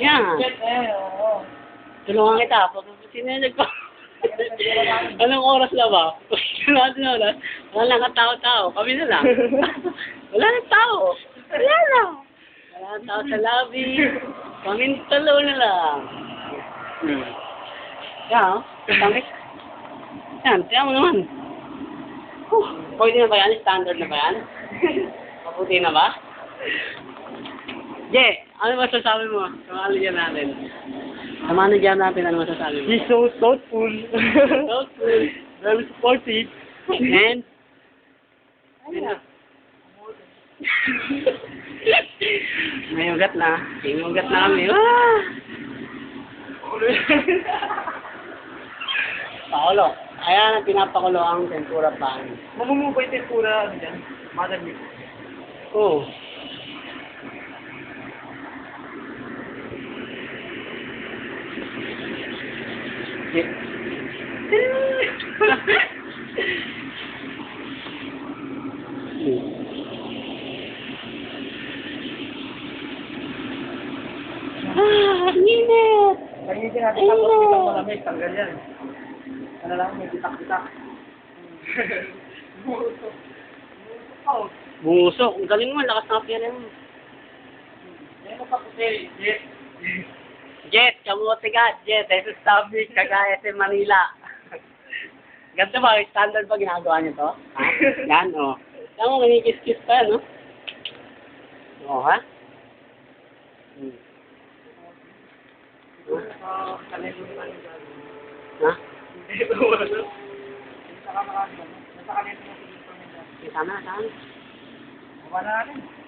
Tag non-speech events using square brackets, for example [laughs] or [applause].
Yan. Tulungan kita. Pag sinunod ko. Anong oras na ba? Sinunod na oras, wala lang katao-tao. Kami na lang. [laughs] wala nang tao. Wala na. Wala nang tao sa lobby. Kami talo na lang. Hmm. Yan, oh. Tangkit. Yan, tiyan mo naman. Huh, pwede na ba yan? Standard na ba yan? [laughs] Maputi na ba? Je, ano masasabi mo sa alagyan natin? Sa alagyan natin, ano masasabi mo? He's so thoughtful. Cool. [laughs] Very supportive. And? May ugat na. May ugat na kami. Ah! Paolo. Kaya na pinapakulo ang tempura pan. Mamumubay tempura, ano dyan? Madami. Oo. Ah, init! Pagiging natin tapos na. biglang malamig, tanggal yan. Ano lang, may bitak-bitak. [laughs] Oh, Bungusok. Ang galing mo. Lakas ng pera mo. yan mo pa kasi, yes. Jet, kamote ka. Jet, sabi, kagaya sa Manila. Ganito ba? Standard ba ginagawa niyo to? Ha? Yan, o. Oh. Mo, manikis-kis pa no? Oo, ha? Hmm. Ha? Tama, tama. Wala na natin.